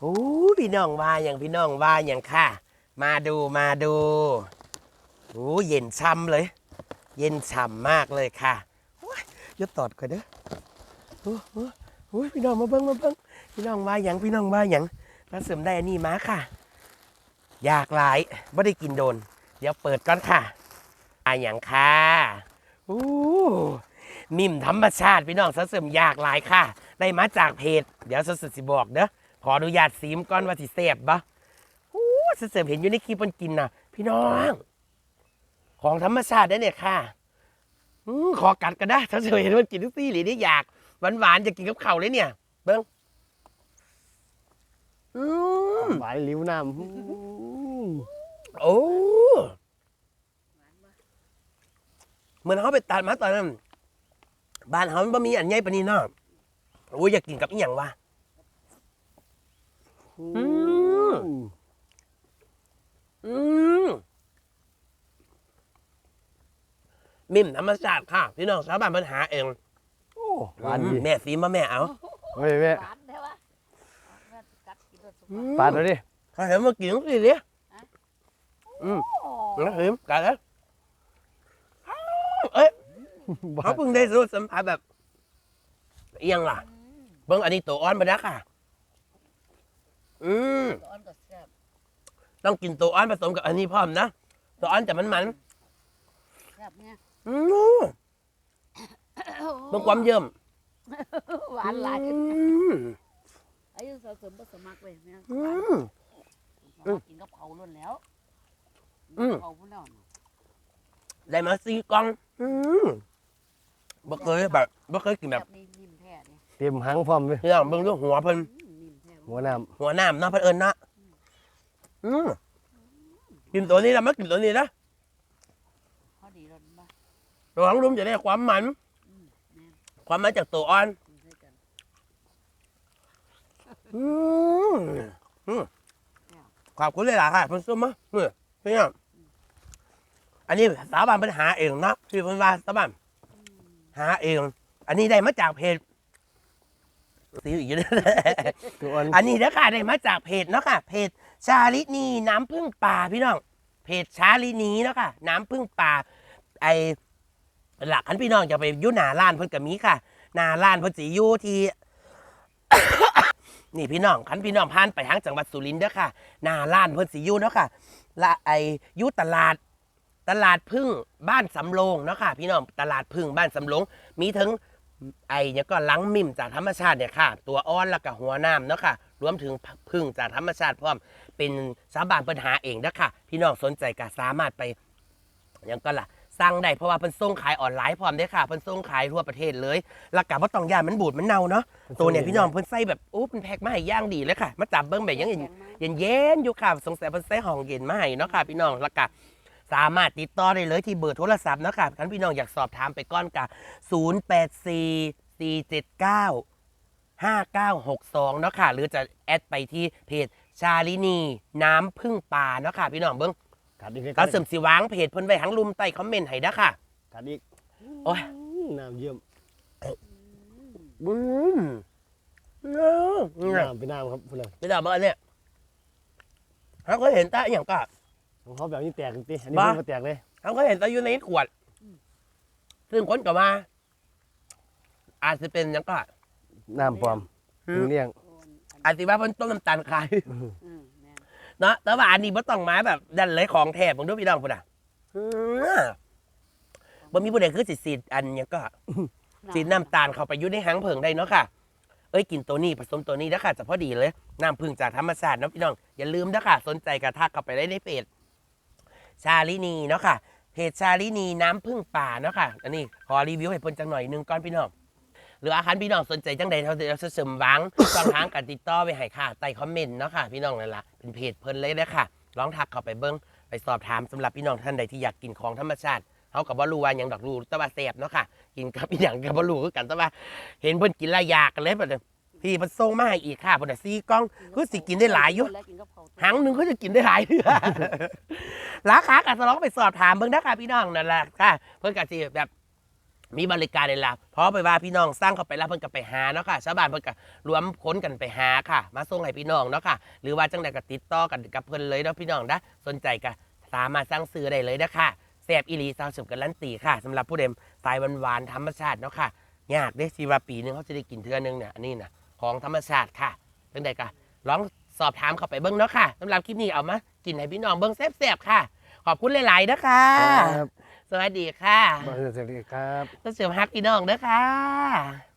โอ้พี่น้องว่าอย่างพี่น้องว่าอย่างค่ะ มาดูมาดูโอ้เย็นช่ำเลย เย็นฉ่ำมากเลยค่ะยหยุดตอดก่อนเด้อโอ้โหโอ้ยพี่น้องมาเบิ้งมาเบิ้งพี่น้องว่าอย่างพี่น้องว่าอย่างแล้วเสริมได้อันนี้มาค่ะ อยากหลายไม่ได้กินโดน เดี๋ยวเปิดก่อนค่ะอะอย่างค่ะโอ้นิ่มธรรมชาติพี่น้องเสริมอยากหลายค่ะ ได้มาจากเพจ เดี๋ยวสดๆสิบอกเด้อ ขออนุญาตซีมก่อนว่าสิเสพบ่โอ้เสริมเห็นอยู่ในคลิปมันกินน่ะ พี่น้อง ของธรรมชาติได้เนี่ยค่ะอมขอกัดก็ได้ถ้าเสริมเห็นมันกินทุกซี่หรือได้อยากหวานๆจะกินกับข้าวเลยเนี่ย เบิ้งอืมหวานลิ้วน้ำอืมโอ้เหมือนเขาไปตัดมาตอนนั้นบ้านเขามันบ่มีอันใหญ่ปานนี้เนาะโอ้ยอยากกินกับอีหยังวะ อืมอืมมิ่มธรรมชาติค่ะ พี่น้องชาวบ้านปัญหาเองโอ้หวานดีแม่ซีมาแม่เอาเฮ้ยแม่หวานได้ปะแม่กัดกินด้วยสุกปาดเลยดิเขาเห็นมากินสิเนี่ยอืมโอ้แล้วเห็นกันแล้วเอ้ยเขาเพิ่งได้รู้สัมผัสแบบเอียงล่ะ เบิ้งอันนี้ตัวอ่อนไปนะค่ะ อืมร้อนก็แซ่บต้องกินตัวอ่อนผสมกับอันนี้พร้อมนะตัวอ่อนจะมันมันแซ่บเนี่ยๆอืมเบิ้งความเยิ่มหวานหลายอืมอายุสะสมบ่สมัครเลยแม่อืหวานมสมัครกินกับเขาล้วนแล้วอืม เขาพุ่นแล้วน่ะได้มาสี่กล่องอืมบ่เคยแบบบ่เคยกินแบแบบบนี้นิ่มแท้เนี่ยเตรียมหางพร้อมเลย เรื่องเบิ่งเรื่องหัวเพิ่นอืมนิ่มแท้ หัวน้หัวน้ำเนาะเพิ่นเอิ้นเนาะอืมกินตัวนี้แล้วมากินตัวนี้นะพอดีรสบ้าระวังรุมจะได้ความมันอืมแม่ความมันจากตัวอ่อน กินใส่กันอืมอืมขอบคุณเลยล่ะค่ะเพิ่นซุ่มมาเมื่อพี่น้องอันนี้สาวบ้านเพิ่นหาเองเนาะที่เพิ่นว่าสาวบ้านอืมหาเอง อันนี้ได้มาจากเพจ สีอีกแล้วำตัวอันอันนี้นะค่ะได้มาจากเพจเนาะค่ะ เพจชาลินีน้ำพึ่งป่าพี่น้อง เพจชาลินีเนาะค่ะ น้ำพึ่งป่าไอหลักคันพี่น้องจะไปยุ่หนาล้านเพิ่นกับมีค่ะหนาล้านเพิ่นสิอยู่ที่นี่พี่น้องคันพี่น้องผ่านไปทางจังหวัดสุรินทร์เด้อค่ะหนาล้านเพิ่นสิอยู่เนาะค่ะละไอยู่ตลาดตลาดพึ่งบ้านสำโรงเนาะค่ะ พี่น้องตลาดพึ่งบ้านสำโรงมีทั้ง ไอ้เนี่ยก็ล้างมิมจากธรรมชาติเนี่ยค่ะ ตัวอ้อนแล้วก็หัวน้ำเนาะค่ะ รวมถึงพึ่งจากธรรมชาติพร้อม เป็นสาบานปัญหาเองนะค่ะ พี่น้องสนใจก็สามารถไปหยังก็ล่ะสั่งได้เพราะว่าเพิ่นส่งขายออนไลน์พร้อมเด้อค่ะเพิ่นส่งขายทั่วประเทศเลยแล้วก็บ่ต้องย่านมันบูดมันเน่าเนาะตัวเนี่ยพี่น้องเพิ่นใส่แบบโอ้เป็นแพ็คมาให้ย่างดีเลยค่ะ มาจับเบิ่งแบบยังเย็นแข็งไหมเย็นเย็นๆอยู่ค่ะสงสัยเพิ่นใส่ห้องเย็นมาให้เนาะค่ะ พี่น้องแล้วก็ สามารถติดต่อได้เลยที่เบอร์โทรศัพท์เนาะค่ะคันพี่น้องอยากสอบถามไปก่อนกับ084 479 5962 เนาะค่ะ หรือจะแอดไปที่เพจชาลินี น้ำพึ่งป่าเนาะค่ะ พี่น้องเบิ้งกัดอีกก็เสริมสิวางเพจเพิ่นไว้ทั้งลุมใต้คอมเมนต์ให้นะค่ะกัดอีกโอ้ยมน้ำเยี่ยมบึ้มเนาะน้ำเป็นน้ำครับพุ่นเลยพี่ดาวบอกอันเนี้ยเขาเคยเห็นตาอหย่างก็ ของเขาแบบนี้แตกจริงๆอันนี้บ้าไม่แตกเลยเขาเคยเห็นตาอยู่ในขวด ซึ่งคนก็มา อาจจะเป็นอย่างก็ น้ำปลอมอืถึมงเลี้ยงโอนอันอาจจะว่าเพิ่นต้มน้ำตาลขาย อืมแม่นเนาะแต่ว่าอันนี้บ่ต้องมาแบบดันเลยของแถบผมดูพี่น้องพุ่นอะอืมบ่มีผู้ใดคือสิสีดอันหยังก็ สีน้ำตาลเข้าไปอยู่ในหางเผิงได้เนาะค่ะ เอ้ยกินตัวนี้ผสมตัวนี้นะค่ะจะพอดีเลย น้ำผึ้งจากธรรมชาติเนาะพี่น้อง อย่าลืมนะค่ะ สนใจกระทักเข้าไปได้ในเพจ ชาลินีเนาะค่ะเพจชาลินีน้ำผึ้งป่าเนาะค่ะ อันนี้ขอรีวิวให้เพิ่นจังหน่อยหนึงก่อนพี่น้องหรืออาคารพี่น้องสนใจจังใดเราจะเสริมวังช่องทางการติดต่อไปให้ค่ะใต้คอมเมนต์เนาะค่ะ พี่น้องนั่นล่ะเป็นเพจเพิ่นเลยนะค่ะลองทักเข้าไปเบิ้งไปสอบถามสำหรับพี่น้องท่านใดที่อยากกินของธรรมชาติเขากับว่ารู้ว่าหยังดอกรูต่ว่าแซ่บเนาะค่ะ กินกับอีหยังกับว่ารู้คือกันต่ว่าเห็นเพิ่นกินลายอยากกันเลยบัดนี้ พี่เพิ่นส่งมาให้อีกค่ะเพิ่นน่ะซีกล่องคือสิกินได้หลายอยู่แล้วกินกับเขาหางหนึ่งเขาจะกินได้หลายเทื่อราคากัสลองไปสอบถามเบิ่งนะคะพี่น้องนั่นแหละค่ะ เพิ่นก็สิแบบมีบริการเลยล่ะเพราะไปว่าพี่น้องสร้างเขาไปรับเพิ่นก็ไปหาเนาะค่ะ ชาวบ้านเพิ่นก็รวมค้นกันไปหาค่ะ มาส่งให้พี่น้องเนาะค่ะ หรือว่าจังใดก็ติดต่อกันกับเพิ่นเลยเนาะพี่น้องนะสนใจก็สามารถสั่งซื้อได้เลยนะคะแซ่บอีหลีสาวสุกกันลันตีค่ะสำหรับผู้เดมสายหวานๆธรรมชาติเนาะค่ะยากเด้สิว่าปีหนึงเขาจะได้กินเทื่อนึงเนี่ยอันนี้นะ ของธรรมชาติค่ะจังใดก็ลองสอบถามเข้าไปเบิ่งเนาะค่ะสำหรับคลิปนี้เอามากินให้พี่น้องเบิ่งแซ่บๆค่ะ ขอบคุณหลายๆนะคะครับสวัสดีค่ะสวัสดีครับ ต้องเสริมฮักพี่น้องเด้อค่ะ